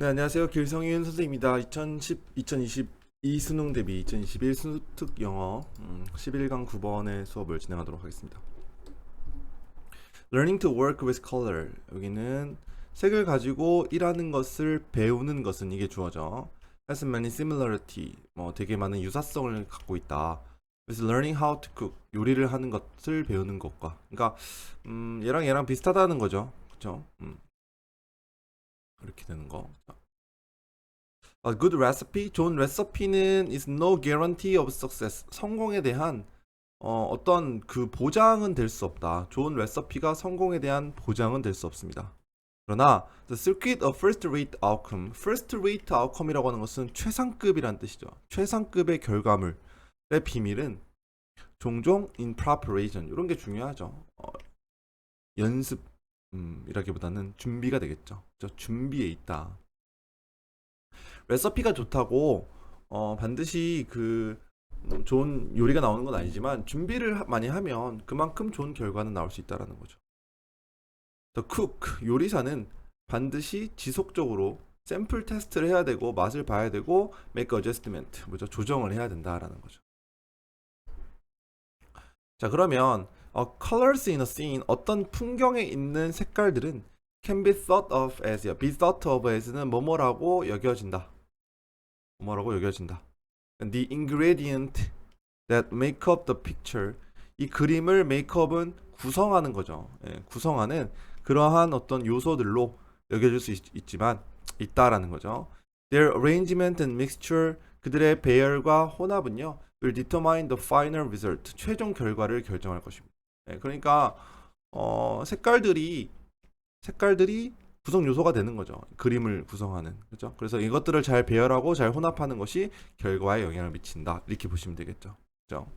네, 안녕하세요. 길성윤 선생님입니다. 2010, 2022 수능 대비 2021 수특 영어 음, 11강 9번의 수업을 진행하도록 하겠습니다. Learning to work with color. 여기는 색을 가지고 일하는 것을 배우는 것은 이게 주어져. Has many similarity. 뭐 되게 많은 유사성을 갖고 있다. with learning how to cook. 요리를 하는 것을 배우는 것과. 그러니까 음, 얘랑 얘랑 비슷하다는 거죠. 그렇죠? 음. 이렇게 되는 거. 자. A good recipe, 좋은 레시피는 is no guarantee of success. 성공에 대한 어, 어떤 그 보장은 될 수 없다. 좋은 레시피가 성공에 대한 보장은 될 수 없습니다. 그러나 the circuit of first rate outcome, first rate outcome이라고 하는 것은 최상급이란 뜻이죠. 최상급의 결과물의 비밀은 종종 in preparation 이런 게 중요하죠. 어, 연습 음, 이라기보다는 준비가 되겠죠. 저 준비에 있다. 레시피가 좋다고 어, 반드시 그 음, 좋은 요리가 나오는 건 아니지만 준비를 하- 많이 하면 그만큼 좋은 결과는 나올 수 있다라는 거죠. Cook 요리사는 반드시 지속적으로 샘플 테스트를 해야 되고 맛을 봐야 되고 make adjustment 뭐죠 조정을 해야 된다라는 거죠. 자 그러면 어, colors in a scene 어떤 풍경에 있는 색깔들은 can be thought of as be thought of as는 뭐뭐라고 여겨진다. 뭐뭐라고 여겨진다. The ingredient that make up the picture 이 그림을 makeup은 구성하는 거죠. 예, 구성하는 그러한 어떤 요소들로 여겨질 수 있, 지만 있다라는 거죠. Their arrangement and mixture 그들의 배열과 혼합은요 will determine the final result 최종 결과를 결정할 것입니다. 예, 그러니까 어, 색깔들이 색깔들이 구성 요소가 되는 거죠. 그림을 구성하는 그렇죠. 그래서 이것들을 잘 배열하고 잘 혼합하는 것이 결과에 영향을 미친다. 이렇게 보시면 되겠죠. 그렇죠.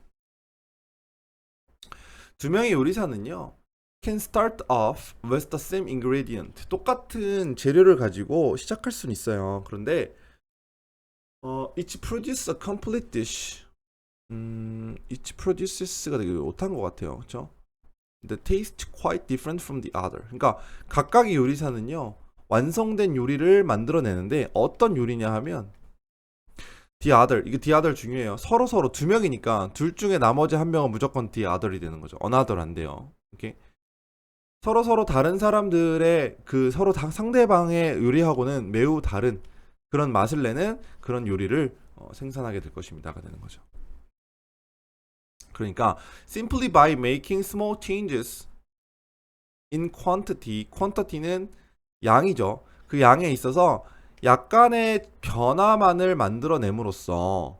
두 명의 요리사는요. can start off with the same ingredient. 똑같은 재료를 가지고 시작할 수는 있어요. 그런데 어, each produce a complete dish. 음, each produces가 되게 못한 것 같아요. 그렇죠? The taste quite different from the other. 그러니까 각각의 요리사는요 완성된 요리를 만들어내는데 어떤 요리냐 하면 the other 이게 the other 중요해요. 서로 서로 두 명이니까 둘 중에 나머지 한 명은 무조건 the other이 되는 거죠. another 안 돼요. 오케이. 서로 서로 다른 사람들의 그 서로 다 상대방의 요리하고는 매우 다른 그런 맛을 내는 그런 요리를 어, 생산하게 될 것입니다가 되는 거죠. 그러니까 simply by making small changes in quantity, quantity는 양이죠. 그 양에 있어서 약간의 변화만을 만들어냄으로써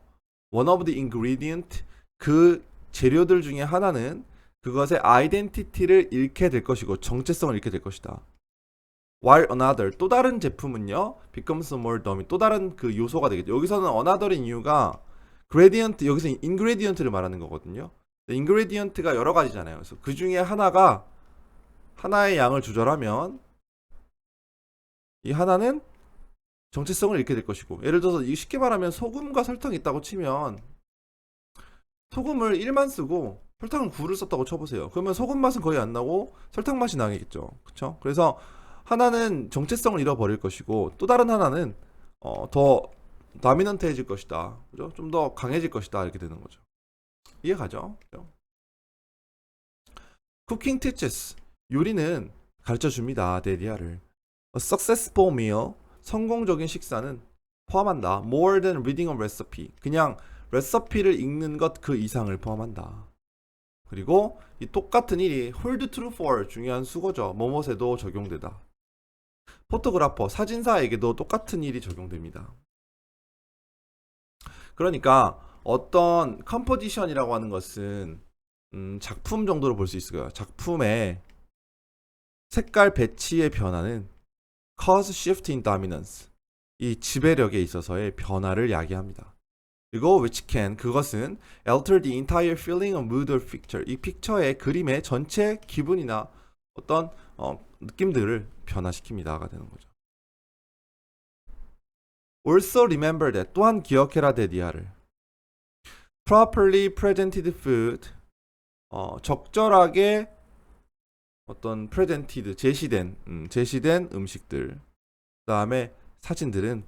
one of the ingredient 그 재료들 중에 하나는 그것의 아이덴티티를 잃게 될 것이고 정체성을 잃게 될 것이다. While another 또 다른 제품은요 becomes more dummy 또 다른 그 요소가 되겠죠. 여기서는 another인 이유가 gradient 여기서 ingredient를 말하는 거거든요. ingredient가 여러 가지잖아요. 그래서 그 중에 하나가 하나의 양을 조절하면 이 하나는 정체성을 잃게 될 것이고 예를 들어서 이 쉽게 말하면 소금과 설탕이 있다고 치면 소금을 1만 쓰고 설탕을 9를 썼다고 쳐보세요. 그러면 소금 맛은 거의 안 나고 설탕 맛이 나겠죠. 그렇죠? 그래서 하나는 정체성을 잃어버릴 것이고 또 다른 하나는 어, 더 다미넌트해질 것이다. 그죠? 좀 더 강해질 것이다. 이렇게 되는 거죠. 이해 가죠? 그죠? 쿠킹 teaches 요리는 가르쳐 줍니다. 데리아를. A successful meal 성공적인 식사는 포함한다. More than reading a recipe. 그냥 레시피를 읽는 것 그 이상을 포함한다. 그리고 이 똑같은 일이 hold true for 중요한 수거죠. 뭐뭇에도 적용되다. 포토그래퍼 사진사에게도 똑같은 일이 적용됩니다. 그러니까 어떤 컴포지션이라고 하는 것은 음, 작품 정도로 볼 수 있어요. 작품의 색깔 배치의 변화는 cause shift in dominance 이 지배력에 있어서의 변화를 야기합니다. 그리고 which can 그것은 alter the entire feeling of mood or picture 이 픽처의 그림의 전체 기분이나 어떤 어, 느낌들을 변화시킵니다가 되는 거죠. Also remember that 또한 기억해라 데디아를 properly presented food 어, 적절하게 어떤 presented 제시된 음, 제시된 음식들 그다음에 사진들은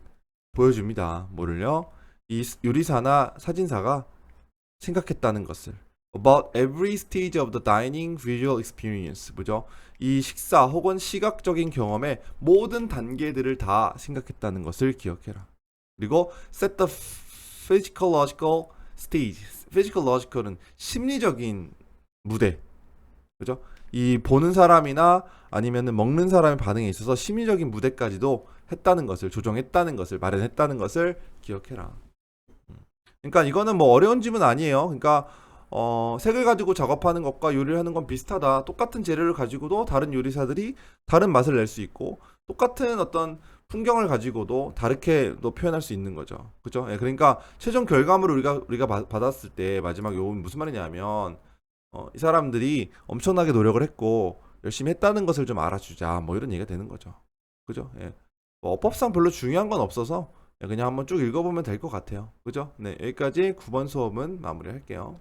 보여줍니다. 뭐를요? 이 스- 요리사나 사진사가 생각했다는 것을 about every stage of the dining visual experience 뭐죠? 이 식사 혹은 시각적인 경험의 모든 단계들을 다 생각했다는 것을 기억해라. 그리고 set the physiological stage. physiological은 심리적인 무대. 그죠? 이 보는 사람이나 아니면은 먹는 사람의 반응에 있어서 심리적인 무대까지도 했다는 것을 조정했다는 것을 마련했다는 것을 기억해라. 음. 그러니까 이거는 뭐 어려운 질문 아니에요. 그러니까 어, 색을 가지고 작업하는 것과 요리를 하는 건 비슷하다. 똑같은 재료를 가지고도 다른 요리사들이 다른 맛을 낼 수 있고 똑같은 어떤 풍경을 가지고도 다르게 또 표현할 수 있는 거죠. 그죠? 예, 그러니까 최종 결과물을 우리가 우리가 받- 받았을 때 마지막 요건 무슨 말이냐면 어, 이 사람들이 엄청나게 노력을 했고 열심히 했다는 것을 좀 알아주자. 뭐 이런 얘기가 되는 거죠. 그죠? 예. 뭐 어법상 별로 중요한 건 없어서 그냥 한번 쭉 읽어보면 될 것 같아요. 그죠? 네, 여기까지 9번 수업은 마무리할게요.